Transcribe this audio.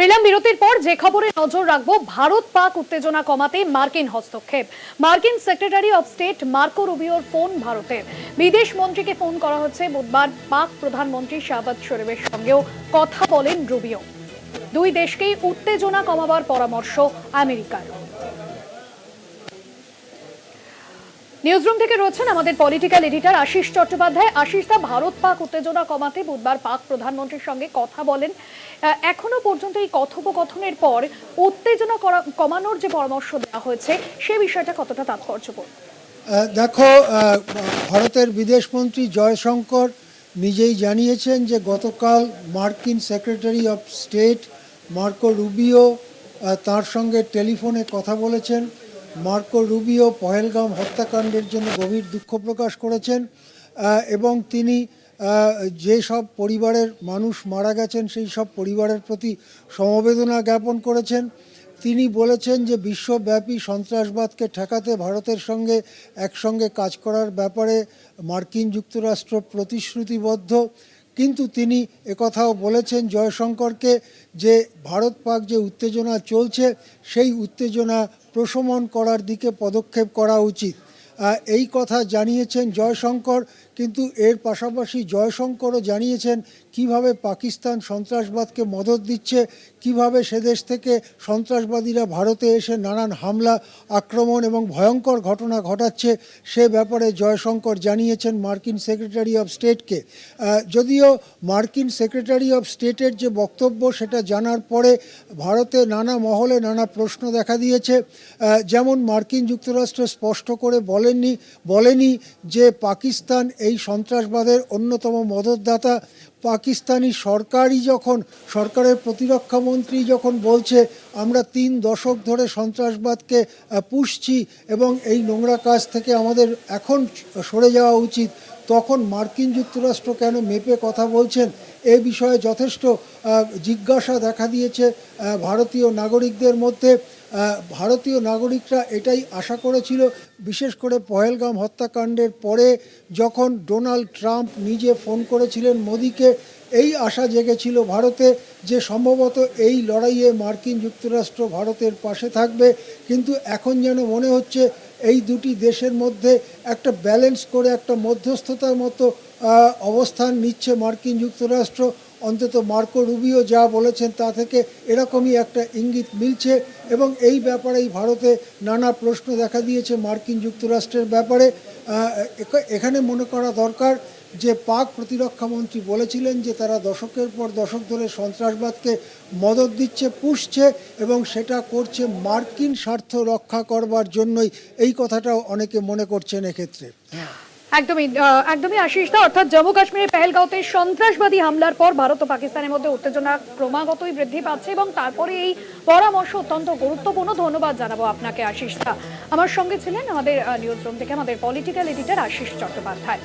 ফিরলাম বিরতির পর যে খবরে নজর রাখব, ভারত পাক উত্তেজনা কমাতে মার্কিন হস্তক্ষেপ। মার্কিন সেক্রেটারি অফ স্টেট মার্কো রুবিওর ফোন ভারতের বিদেশ মন্ত্রীকে ফোন করা হচ্ছে, বুধবার পাক প্রধানমন্ত্রী শাহবাজ শরীফের সঙ্গেও কথা বলেন রুবিও। দুই দেশকেই উত্তেজনা কমাবার পরামর্শ আমেরিকার। নিউজরুম থেকে রয়েছেন আমাদের পলিটিক্যাল এডিটর আশিস চট্টোপাধ্যায়। আশিস দা, ভারত পাক উত্তেজনা কমাতে বুধবার পাক প্রধানমন্ত্রীর সঙ্গে কথা বলেন। এখনও পর্যন্ত এই কথোপকথনের পর উত্তেজনা কমানোর যে পরামর্শ দেওয়া হয়েছে, সে বিষয়টা কতটা তাৎপর্যপূর্ণ? দেখো ভারতের বিদেশমন্ত্রী জয়শঙ্কর নিজেই জানিয়েছেন যে গতকাল মার্কিন secretary of state Marco Rubio তার সঙ্গে টেলিফোনে কথা বলেছেন। মার্কো রুবিও পহেলগাম হত্যাকাণ্ডের জন্য গভীর দুঃখ প্রকাশ করেছেন এবং তিনি যে সব পরিবারের মানুষ মারা গেছেন, সেই সব পরিবারের প্রতি সমবেদনা জ্ঞাপন করেছেন। তিনি বলেছেন যে বিশ্বব্যাপী সন্ত্রাসবাদকে ঠেকাতে ভারতের সঙ্গে একসঙ্গে কাজ করার ব্যাপারে মার্কিন যুক্তরাষ্ট্র প্রতিশ্রুতিবদ্ধ। কিন্তু তিনি একথাও বলেছেন জয়শঙ্করকে যে ভারত পাক যে উত্তেজনা চলছে, সেই উত্তেজনা প্রশমন করার দিকে পদক্ষেপ করা উচিত। এই কথা জানিয়েছেন জয়শঙ্কর, কিন্তু এর পাশাপাশি জয়শঙ্করও জানিয়েছেন কীভাবে পাকিস্তান সন্ত্রাসবাদকে মদত দিচ্ছে কীভাবে সে দেশ থেকে সন্ত্রাসবাদীরা ভারতে এসে নানান হামলা, আক্রমণ এবং ভয়ঙ্কর ঘটনা ঘটাচ্ছে, সে ব্যাপারে জয়শঙ্কর জানিয়েছেন মার্কিন সেক্রেটারি অফ স্টেটকে। যদিও মার্কিন সেক্রেটারি অফ স্টেটের যে বক্তব্য, সেটা জানার পরে ভারতে নানা মহলে নানা প্রশ্ন দেখা দিয়েছে। যেমন মার্কিন যুক্তরাষ্ট্র স্পষ্ট করে বলেননি, বলেনি যে পাকিস্তান এই সন্ত্রাসবাদের অন্যতম মদতদাতা। পাকিস্তানি সরকারই যখন, সরকারের প্রতিরক্ষা মন্ত্রী যখন বলছে, আমরা তিন দশক ধরে সন্ত্রাসবাদকে পুষছি এবং এই নোংরা কাজ থেকে আমাদের এখন সরে যাওয়া উচিত, তখন মার্কিন যুক্তরাষ্ট্র কেন মেপে কথা বলছেন? এ বিষয়ে যথেষ্ট জিজ্ঞাসা দেখা দিয়েছে ভারতীয় নাগরিকদের মধ্যে। ভারতীয় নাগরিকরা এটাই আশা করেছিল, বিশেষ করে পহেলগাম হত্যাকাণ্ডের পরে যখন ডোনাল্ড ট্রাম্প নিজে ফোন করেছিলেন মোদিকে, এই আশা জেগেছিল ভারতে যে সম্ভবত এই লড়াইয়ে মার্কিন যুক্তরাষ্ট্র ভারতের পাশে থাকবে। কিন্তু এখন যেন মনে হচ্ছে এই দুটি দেশের মধ্যে একটা ব্যালেন্স করে একটা মধ্যস্থতার মতো অবস্থান নিচ্ছে মার্কিন যুক্তরাষ্ট্র। অন্তত মার্কো রুবিও যা বলেছেন তা থেকে এরকমই একটা ইঙ্গিত মিলছে এবং এই ব্যাপারেই ভারতে নানা প্রশ্ন দেখা দিয়েছে মার্কিন যুক্তরাষ্ট্রের ব্যাপারে। এখানে মনে করা দরকার যে পাক প্রতিরক্ষা মন্ত্রী বলেছিলেন যে তারা দশকের পর দশক ধরে সন্ত্রাসবাদকে মদত দিচ্ছে, পুষছে এবং সেটা করছে মার্কিন স্বার্থ রক্ষা করবার জন্যই। এই কথাটাও অনেকে মনে করছেন এক্ষেত্রে। হ্যাঁ। একদমই একদমই আশিস দা, অর্থাৎ জম্মু কাশ্মীরের পেহেলগাঁওতে সন্ত্রাসবাদী হামলার পর ভারত ও পাকিস্তানের মধ্যে উত্তেজনা ক্রমাগতই বৃদ্ধি পাচ্ছে এবং তারপরে এই পরামর্শ অত্যন্ত গুরুত্বপূর্ণ। ধন্যবাদ জানাব আপনাকে আশিস দা। আমার সঙ্গে ছিলেন আমাদের নিউজ রুম থেকে আমাদের পলিটিক্যাল এডিটার আশিস চট্টোপাধ্যায়।